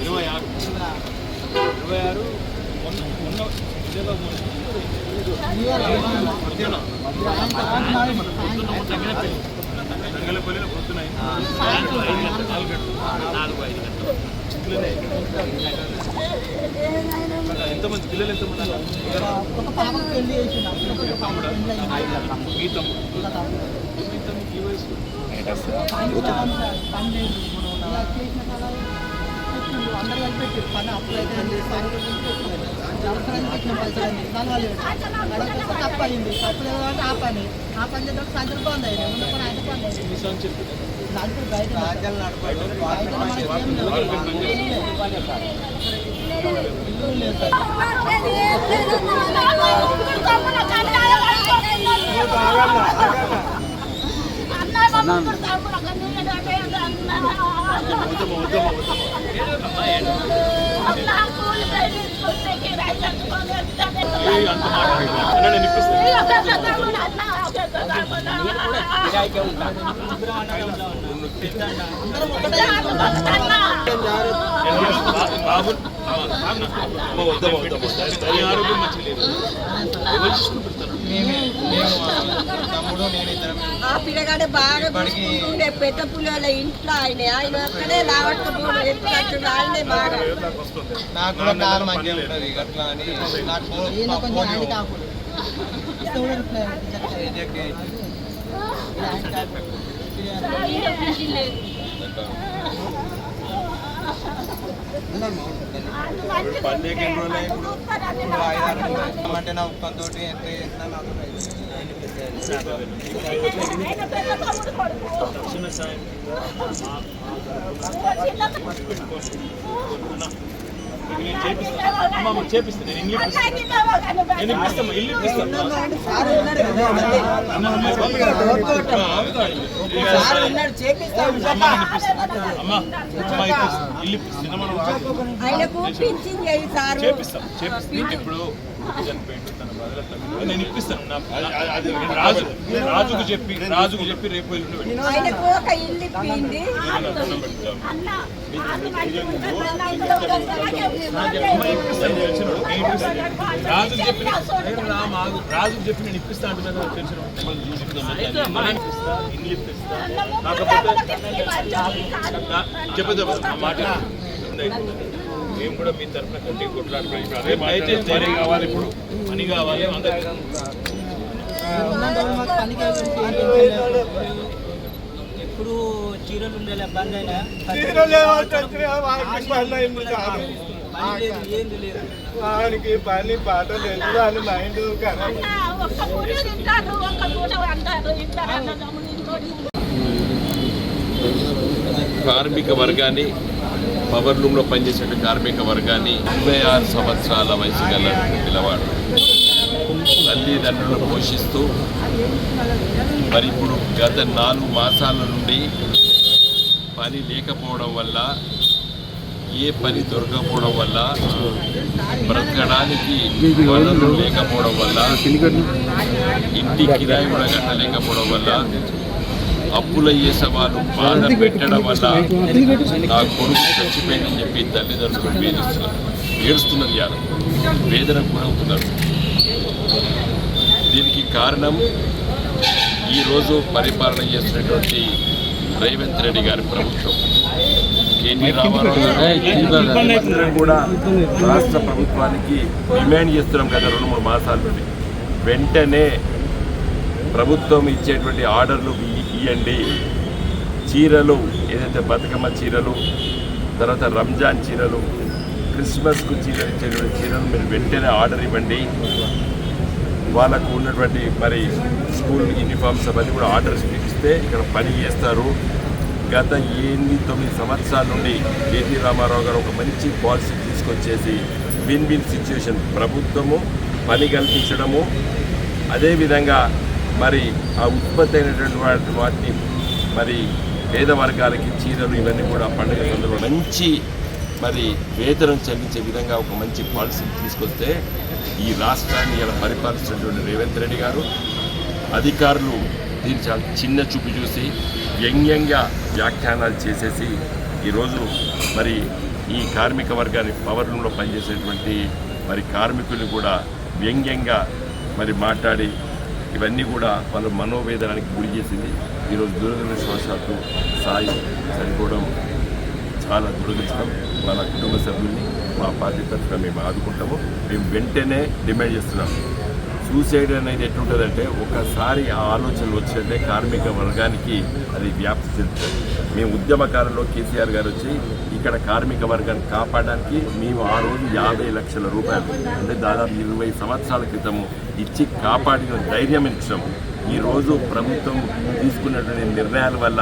ఇరవై ఆరు ఇరవై ఆరు మొన్న మొన్న తంగలపల్లిలో పొద్దున ఐదు నాలుగు నాలుగు ఐదు గంటలు ఎంతమంది పిల్లలు ఎంతమంది ఒక పాపకు ఈ వయసు అందరూ కలిపి పని అప్పుడు అయితే అవసరానికి పెట్టిన దానివల్ల అడగకపోతే తప్పు అయింది తప్పు లేదు కాబట్టి ఆ పని ఆ పని చేద్దాం సాయంత్రం బంద్ అయింది ముందు పని అయితే బంద్ అయింది మీ బయట బయట మనకి ఏం లేదు. లేదు సార్. అంత మాట నేను ఇప్పిస్తాను బాబు వద్దాం వద్దాం ఆరోగ్యం మంచిగా లేదు ఎవరు చూసుకుంటారు ఆ పిల్లగాడే బాగా చూసుకుంటుండే పెద్ద పుల్లల ఇంట్లో ఆయన ఆయన అక్కడే లావట్టుకోడు ఎత్తుకట్టు ఆయనే బాగా నాకు కూడా కాలు మంచిగా ఉంటుంది అట్లా అని నాకు అంటే నా ఎంత చేసినా నాకు చిన్న సాయం చేపిస్తాను అమ్మ చేపిస్తాను నేను ఇల్లు ఇప్పిస్తాను నేను ఇల్లు చేపిస్తాం ఇప్పుడు. నేను రాజు రాజుకు చెప్పి రాజుకు చెప్పి రేపు ఎల్లుండి పెడతాను. ఆయనకు ఒక ఇల్లు ఇప్పింది నేను నా రుణం పెడతాను. అమ్మ ఇప్పిస్తాను తెలిసినోడు. నేను ఇప్పిస్తాను. రాజుకు చెప్పి నేను ఇప్పిస్తా కదా తెలిసిన ఇల్లు ఇప్పిస్తా కాకపోతే మాట మేము కూడా మీ తరఫున కట్టి కొట్లాడుతున్నాం అయితే ధైర్యం కావాలి ఇప్పుడు పని కావాలి అందరికి ఎప్పుడు చీరలు ఉండేలా అయినా వానికి పని పాట లేదు అని మైండ్ కార్మిక వర్గాన్ని పవర్ లూమ్లో పనిచేసే కార్మిక వర్గాన్ని ఇరవై ఆరు సంవత్సరాల వయసు గల పిల్లవాడు తల్లిదండ్రులను పోషిస్తూ మరి ఇప్పుడు గత నాలుగు మాసాల నుండి పని లేకపోవడం వల్ల ఏ పని దొరకకపోవడం వల్ల బ్రతకడానికి వనరులు లేకపోవడం వల్ల ఇంటి కిరాయి కూడా కట్టలేకపోవడం వల్ల అప్పుల చేసే వాళ్ళు బాధ పెట్టడం వల్ల నా కొడుకు చచ్చిపోయిందని చెప్పి తల్లిదండ్రులు వేధిస్తున్నారు. ఏడుస్తున్నారు ఇవాళ వేదన గురవుతున్నారు. దీనికి కారణం ఈరోజు పరిపాలన చేస్తున్నటువంటి రేవంత్ రెడ్డి గారి ప్రభుత్వం. ఎన్టీ రామారావు గారు అందరం కూడా రాష్ట్ర ప్రభుత్వానికి డిమాండ్ చేస్తున్నాం గత రెండు మూడు మాసాల నుండి. వెంటనే ప్రభుత్వం ఇచ్చేటువంటి ఆర్డర్లు ఇవ్వండి చీరలు ఏదైతే బతుకమ్మ చీరలు తర్వాత రంజాన్ చీరలు క్రిస్మస్కు చీరలు ఇచ్చేటువంటి చీరలు మీరు వెంటనే ఆర్డర్ ఇవ్వండి. వాళ్ళకు ఉన్నటువంటి మరి స్కూల్ యూనిఫామ్స్ అవన్నీ కూడా ఆర్డర్స్ ఇస్తే ఇక్కడ పని చేస్తారు. గత ఎనిమిది తొమ్మిది సంవత్సరాల నుండి కేటీ రామారావు గారు ఒక మంచి పాలసీ తీసుకొచ్చేసి విన్ విన్ సిచ్యువేషన్ ప్రభుత్వము పని కల్పించడము అదేవిధంగా మరి ఆ ఉత్పత్తి అయినటువంటి వాటి వాటిని మరి పేద వర్గాలకి చీరలు ఇవన్నీ కూడా పండుగ సందర్భంలో మంచి మరి వేతనం చెల్లించే విధంగా ఒక మంచి పాలసీ తీసుకొస్తే ఈ రాష్ట్రాన్ని ఇలా పరిపాలిస్తున్నటువంటి రేవంత్ రెడ్డి గారు అధికారులు దీన్ని చాలా చిన్న చూపు చూసి వ్యంగ్యంగా వ్యాఖ్యానాలు చేసేసి ఈరోజు మరి ఈ కార్మిక వర్గాన్ని పవర్ రూమ్లో పనిచేసేటువంటి మరి కార్మికులు కూడా వ్యంగ్యంగా మరి మాట్లాడి ఇవన్నీ కూడా వాళ్ళ మనోవేదనానికి గురి చేసింది. ఈరోజు దురదృష్టవశాత్తు సాయి చనిపోవడం చాలా దురదృష్టం. వాళ్ళ కుటుంబ సభ్యుల్ని మా పార్టీ తరఫున మేము ఆదుకుంటాము. మేము వెంటనే డిమాండ్ చేస్తున్నాం సూసైడ్ అనేది ఎట్లుంటుందంటే ఒకసారి ఆ ఆలోచనలు వచ్చింటే కార్మిక వర్గానికి అది వ్యాప్తి చెందుతుంది. మేము ఉద్యమకాలంలో కేసీఆర్ గారు వచ్చి ఇక్కడ కార్మిక వర్గాన్ని కాపాడడానికి మేము ఆ రోజు యాభై లక్షల రూపాయలు అంటే దాదాపు ఇరవై సంవత్సరాల క్రితము ఇచ్చి కాపాడిన ధైర్యం ఇచ్చాము. ఈరోజు ప్రభుత్వం తీసుకున్నటువంటి నిర్ణయాల వల్ల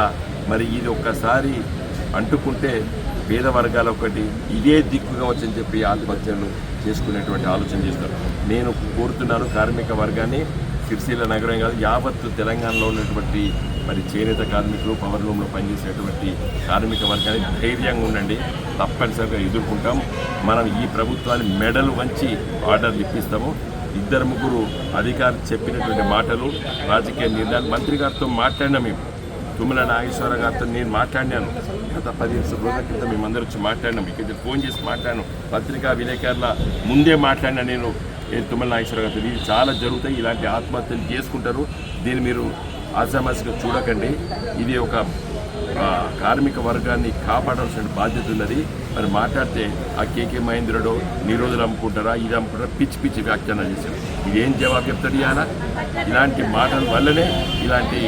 మరి ఇది ఒక్కసారి అంటుకుంటే పేద వర్గాల ఒకటి ఇదే దిక్కుగా వచ్చని చెప్పి ఆత్మహత్యలు చేసుకునేటువంటి ఆలోచన చేస్తారు. నేను కోరుతున్నాను కార్మిక వర్గాన్ని సిరిసిల్ల నగరం కాదు యావత్తు తెలంగాణలో ఉన్నటువంటి మరి చేనేత కార్మికులు పవర్ రూమ్లో పనిచేసేటువంటి కార్మిక వర్గాన్ని ధైర్యంగా ఉండండి. తప్పనిసరిగా ఎదుర్కొంటాం. మనం ఈ ప్రభుత్వాన్ని మెడలు వంచి ఆర్డర్లు ఇప్పిస్తాము. ఇద్దరు ముగ్గురు అధికారులు చెప్పినటువంటి మాటలు రాజకీయ నిర్ణయాలు. మంత్రి గారితో మాట్లాడినా మేము. తుమ్మల నాగేశ్వర గారితో నేను మాట్లాడినాను. గత పదిహేను రోజుల క్రితం మేమందరూ వచ్చి మాట్లాడినాం ఇక్కడ ఫోన్ చేసి మాట్లాడాను పత్రికా విలేకరుల ముందే మాట్లాడినా నేను తుమ్మల నాగేశ్వర గారు ఇది చాలా జరుగుతాయి ఇలాంటి ఆత్మహత్యలు చేసుకుంటారు. దీన్ని మీరు ఆసామాసిగా చూడకండి. ఇది ఒక కార్మిక వర్గాన్ని కాపాడాల్సిన బాధ్యత ఉన్నది. మరి మాట్లాడితే ఆ కేకే మహేంద్రుడు నిరోధులు అమ్ముకుంటారా ఇది అమ్ముకుంటారా పిచ్చి పిచ్చి వ్యాఖ్యానాలు చేశారు. ఇదేం జవాబు చెప్తాడు ఇవాళ ఇలాంటి మాటల వల్లనే ఇలాంటి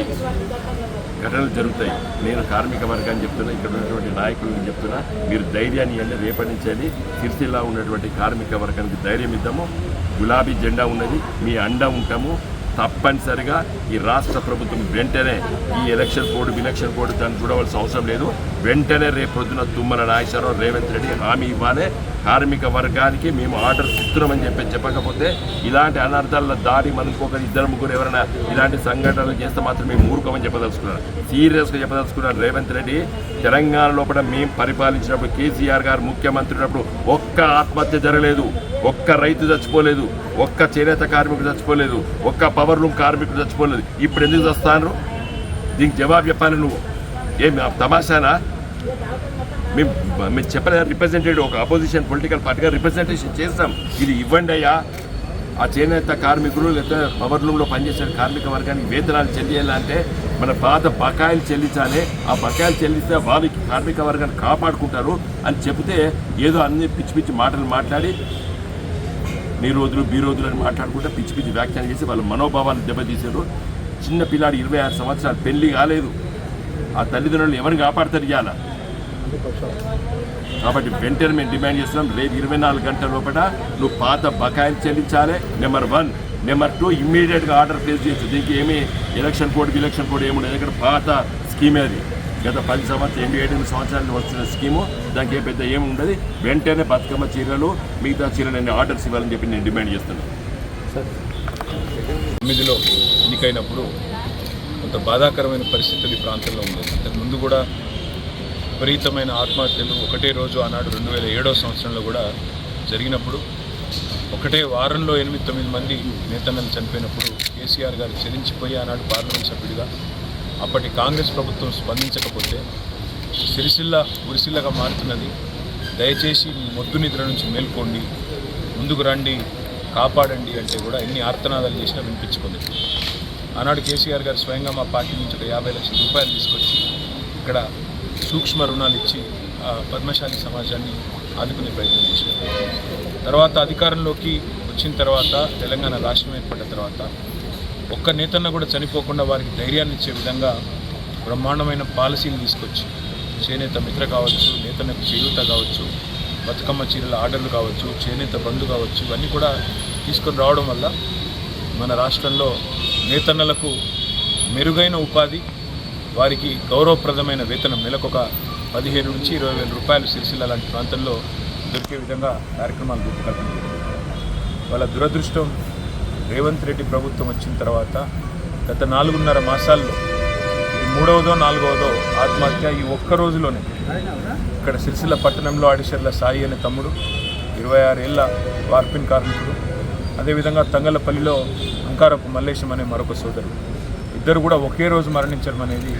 ఘటనలు జరుగుతాయి. నేను కార్మిక వర్గాన్ని చెప్తున్నా ఇక్కడ ఉన్నటువంటి నాయకులకు చెప్తున్నా మీరు ధైర్యాన్ని ఇవ్వండి రేపటి నుంచి అని సిరిసిల్ల ఉన్నటువంటి కార్మిక వర్గానికి ధైర్యం ఇద్దాము. గులాబీ జెండా ఉన్నది మీ అండ ఉంటాము. తప్పనిసరిగా ఈ రాష్ట్ర ప్రభుత్వం వెంటనే ఈ ఎలక్షన్ బోర్డు విలక్షన్ బోర్డు దాన్ని చూడవలసిన అవసరం లేదు. వెంటనే రేపు పొద్దున తుమ్మల నాగేశ్వరరావు రేవంత్ రెడ్డి హామీ ఇవ్వాలి. కార్మిక వర్గానికి మేము ఆర్డర్ ఇస్తున్నామని చెప్పి చెప్పకపోతే ఇలాంటి అనర్థాల దారి మనం ఇద్దరు ముగ్గురు ఎవరైనా ఇలాంటి సంఘటనలు చేస్తే మాత్రం మేము ఊరుకోమని చెప్పదలుచుకున్నాను సీరియస్గా చెప్పదలుచుకున్నాను రేవంత్ రెడ్డి. తెలంగాణ లోపల మేము పరిపాలించినప్పుడు కేసీఆర్ గారు ముఖ్యమంత్రి ఉన్నప్పుడు ఒక్క ఆత్మహత్య జరగలేదు. ఒక్క రైతు చచ్చిపోలేదు ఒక్క చేనేత కార్మికుడు చచ్చిపోలేదు ఒక్క పవర్ రూమ్ కార్మికుడు చచ్చిపోలేదు. ఇప్పుడు ఎందుకు చస్తాను దీనికి జవాబు చెప్పాలి నువ్వు. ఏం తమాషానా? మేము మేము చెప్పలేదు రిప్రజెంటేటివ్ ఒక అపోజిషన్ పొలిటికల్ పార్టీగా రిప్రజెంటేషన్ చేస్తాం. ఇది ఇవ్వండి అయ్యా. ఆ చేనేత కార్మికులు లేదా పవర్ రూమ్లో పనిచేసే కార్మిక వర్గానికి వేతనాలు చెల్లియాలంటే మన పాత బకాయిలు చెల్లించాలి. ఆ బకాయిలు చెల్లిస్తే వారికి కార్మిక వర్గాన్ని కాపాడుకుంటారు అని చెబితే ఏదో అన్ని పిచ్చి పిచ్చి మాటలు మాట్లాడి నిరోధులు బీరోధులు అని మాట్లాడుకుంటే పిచ్చి పిచ్చి వ్యాఖ్యానం చేసి వాళ్ళ మనోభావాలు దెబ్బతీశారు చిన్న పిల్లాడు ఇరవై ఆరు సంవత్సరాలు పెళ్ళి కాలేదు. ఆ తల్లిదండ్రులు ఎవరిని కాపాడతారు ఇవాళ కాబట్టి వెంటనే మేము డిమాండ్ చేస్తున్నాం రేపు ఇరవై నాలుగు గంటల లోపల నువ్వు పాత బకాయిలు చెల్లించాలి. Number one. నెంబర్ టూ ఇమ్మీడియట్గా ఆర్డర్ ప్లేస్ చేయొచ్చు. దీనికి ఏమి ఎలక్షన్ కోడ్ ఎలక్షన్ కోడ్ ఏమి ఉండదు పాత స్కీమే అది. గత పది సంవత్సరాలు ఎనిమిది ఏడు సంవత్సరాలు వస్తున్న స్కీము. దానికి ఏ పెద్ద ఏమి ఉండదు. వెంటనే బతుకమ్మ చీరలు మిగతా చీరలు ఆర్డర్స్ ఇవ్వాలని చెప్పి నేను డిమాండ్ చేస్తున్నాను. తొమ్మిదిలో ఎన్నికైనప్పుడు కొంత బాధాకరమైన పరిస్థితులు ఈ ప్రాంతంలో ఉంది అంతకు ముందు కూడా విపరీతమైన ఆత్మహత్యలు ఒకటే రోజు ఆనాడు రెండు వేల ఏడో సంవత్సరంలో కూడా జరిగినప్పుడు ఒకటే వారంలో ఎనిమిది తొమ్మిది మంది నేతన్నలు చనిపోయినప్పుడు కేసీఆర్ గారు చెల్లించిపోయి ఆనాడు పార్లమెంట్ సభ్యుడిగా అప్పటి కాంగ్రెస్ ప్రభుత్వం స్పందించకపోతే సిరిసిల్ల ఉరిసిల్లగా మారుతున్నది. దయచేసి మీ మొద్దు నిద్ర నుంచి మేల్కోండి. ముందుకు రండి కాపాడండి అంటే కూడా ఎన్ని ఆర్తనాదాలు చేసినా వినిపించుకుంది ఆనాడు కేసీఆర్ గారు స్వయంగా మా పార్టీ నుంచి ఒక యాభై లక్షల రూపాయలు తీసుకొచ్చి ఇక్కడ సూక్ష్మ రుణాలు ఇచ్చి ఆ పద్మశాలి సమాజాన్ని ఆదుకునే ప్రయత్నం చేశారు. తర్వాత అధికారంలోకి వచ్చిన తర్వాత తెలంగాణ రాష్ట్రం ఏర్పడిన తర్వాత ఒక్క నేతన్న కూడా చనిపోకుండా వారికి ధైర్యాన్ని ఇచ్చే విధంగా బ్రహ్మాండమైన పాలసీని తీసుకొచ్చి చేనేత మిత్ర కావచ్చు నేతన్నకు చేయూత కావచ్చు బతుకమ్మ చీరల ఆర్డర్లు కావచ్చు చేనేత బంధు కావచ్చు ఇవన్నీ కూడా తీసుకొని రావడం వల్ల మన రాష్ట్రంలో నేతన్నలకు మెరుగైన ఉపాధి వారికి గౌరవప్రదమైన వేతనం నెలకొక పదిహేను నుంచి ఇరవై వేల రూపాయలు సిరిసిల్ల లాంటి ప్రాంతంలో దొరికే విధంగా కార్యక్రమాలు రూపకల్పన వాళ్ళ దురదృష్టం రేవంత్ రెడ్డి ప్రభుత్వం వచ్చిన తర్వాత గత నాలుగున్నర మాసాల్లో మూడవదో నాలుగవదో ఆత్మహత్య ఈ ఒక్క రోజులోనే ఇక్కడ సిరిసిల్ల పట్టణంలో ఆడిషర్ల సాయి అనే తమ్ముడు ఇరవై ఆరేళ్ళ వార్పిన్ కార్మికుడు అదేవిధంగా తంగలపల్లిలో అంకారపు మల్లేశం అనే మరొక సోదరుడు. ఇద్దరు కూడా ఒకే రోజు మరణించడం అనేది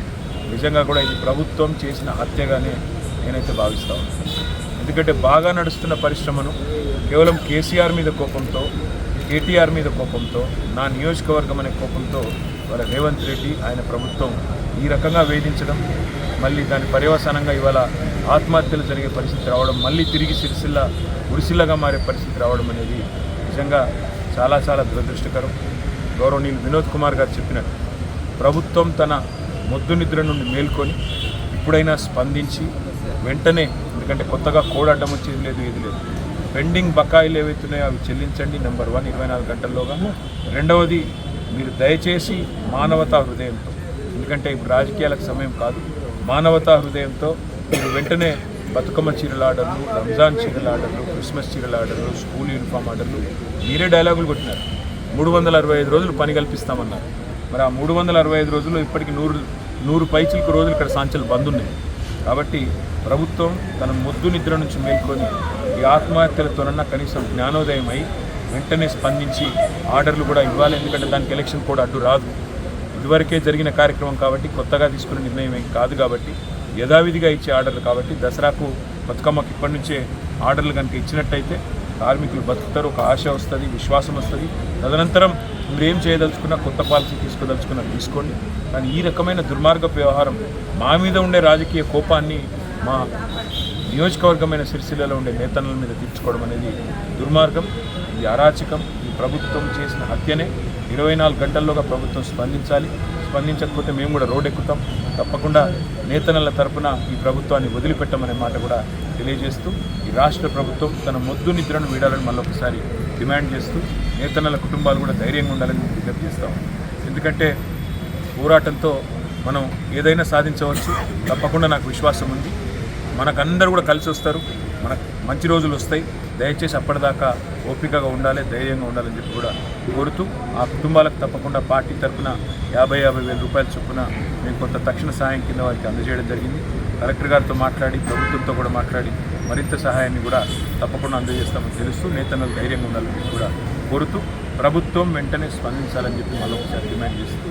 నిజంగా కూడా ఇది ప్రభుత్వం చేసిన హత్యగానే నేనైతే భావిస్తా ఉన్నాను ఎందుకంటే బాగా నడుస్తున్న పరిశ్రమను కేవలం కేసీఆర్ మీద కోపంతో కేటీఆర్ మీద కోపంతో నా నియోజకవర్గం అనే కోపంతో వాళ్ళ రేవంత్ రెడ్డి ఆయన ప్రభుత్వం ఈ రకంగా వేధించడం మళ్ళీ దాని పర్యవసానంగా ఇవాళ ఆత్మహత్యలు జరిగే పరిస్థితి రావడం మళ్ళీ తిరిగి సిరిసిల్ల ఉరిసిల్లగా మారే పరిస్థితి రావడం అనేది నిజంగా చాలా చాలా దురదృష్టకరం. గౌరవనీయులు వినోద్ కుమార్ గారు చెప్పినట్టు ప్రభుత్వం తన మొద్దు నిద్ర నుండి మేల్కొని ఇప్పుడైనా స్పందించి వెంటనే ఎందుకంటే కొత్తగా కోడడ్డం వచ్చేది లేదు ఏది లేదు పెండింగ్ బకాయిలు ఏవైతున్నాయో అవి చెల్లించండి. నెంబర్ వన్ ఇరవై నాలుగు గంటల్లోగా. రెండవది మీరు దయచేసి మానవతా హృదయంతో ఎందుకంటే ఇప్పుడు రాజకీయాలకు సమయం కాదు మానవతా హృదయంతో మీరు వెంటనే బతుకమ్మ చీరల ఆర్డర్లు రంజాన్ చీరల ఆర్డర్లు క్రిస్మస్ చీరల ఆర్డర్లు స్కూల్ యూనిఫామ్ ఆర్డర్లు మీరే డైలాగులు కొట్టినారు. మూడు వందల అరవై ఐదు రోజులు పని కల్పిస్తామన్నారు. మరి ఆ మూడు వందల అరవై ఐదు రోజుల్లో ఇప్పటికి నూరు నూరు పైచిలకు రోజులు ఇక్కడ సాంచలు బంద్ ఉన్నాయి. కాబట్టి ప్రభుత్వం తన మొద్దు నిద్ర నుంచి మేల్కొని ఈ ఆత్మహత్యలతోనన్నా కనీసం జ్ఞానోదయం అయి వెంటనే స్పందించి ఆర్డర్లు కూడా ఇవ్వాలి. ఎందుకంటే దానికి ఎలక్షన్ కూడా అడ్డు రాదు. ఇదివరకే జరిగిన కార్యక్రమం కాబట్టి కొత్తగా తీసుకున్న నిర్ణయం ఏం కాదు కాబట్టి యథావిధిగా ఇచ్చే ఆర్డర్లు కాబట్టి దసరాకు బతుకమ్మకి ఇప్పటి నుంచే ఆర్డర్లు కనుక ఇచ్చినట్టయితే కార్మికులు బతుకుతారు. ఒక ఆశ వస్తుంది విశ్వాసం వస్తుంది. తదనంతరం మీరు ఏం చేయదలుచుకున్నా కొత్త పాలసీ తీసుకోదలుచుకున్నా తీసుకోండి. కానీ ఈ రకమైన దుర్మార్గ వ్యవహారం మా మీద ఉండే రాజకీయ కోపాన్ని మా నియోజకవర్గమైన సిరిసిల్లలో ఉండే నేతల మీద తీర్చుకోవడం అనేది దుర్మార్గం ఇది అరాచకం ఈ ప్రభుత్వం చేసిన హత్యనే. ఇరవై నాలుగు గంటల్లోగా ప్రభుత్వం స్పందించాలి. స్పందించకపోతే మేము కూడా రోడ్ ఎక్కుతాం తప్పకుండా నేతనల తరపున ఈ ప్రభుత్వాన్ని వదిలిపెట్టమనే మాట కూడా తెలియజేస్తూ ఈ రాష్ట్ర ప్రభుత్వం తన మొద్దు నిద్రను వీడాలని మళ్ళొకసారి డిమాండ్ చేస్తూ నేతనల కుటుంబాలు కూడా ధైర్యంగా ఉండాలని విజ్ఞప్తి చేస్తాం ఎందుకంటే పోరాటంతో మనం ఏదైనా సాధించవచ్చు. తప్పకుండా నాకు విశ్వాసం ఉంది. మనకందరూ కూడా కలిసి వస్తారు. మనకు మంచి రోజులు వస్తాయి. దయచేసి అప్పటిదాకా ఓపికగా ఉండాలి ధైర్యంగా ఉండాలని చెప్పి కూడా కోరుతూ ఆ కుటుంబాలకు తప్పకుండా పార్టీ తరఫున యాభై యాభై వేల రూపాయల చొప్పున మేము కొంత తక్షణ సహాయం కింద వారికి అందజేయడం జరిగింది. కలెక్టర్ గారితో మాట్లాడి ప్రభుత్వంతో కూడా మాట్లాడి మరింత సహాయాన్ని కూడా తప్పకుండా అందజేస్తామని తెలుస్తూ నేతన్నలు ధైర్యంగా ఉండాలని కూడా కోరుతూ ప్రభుత్వం వెంటనే స్పందించాలని చెప్పి మళ్ళీ ఒకసారి డిమాండ్ చేస్తూ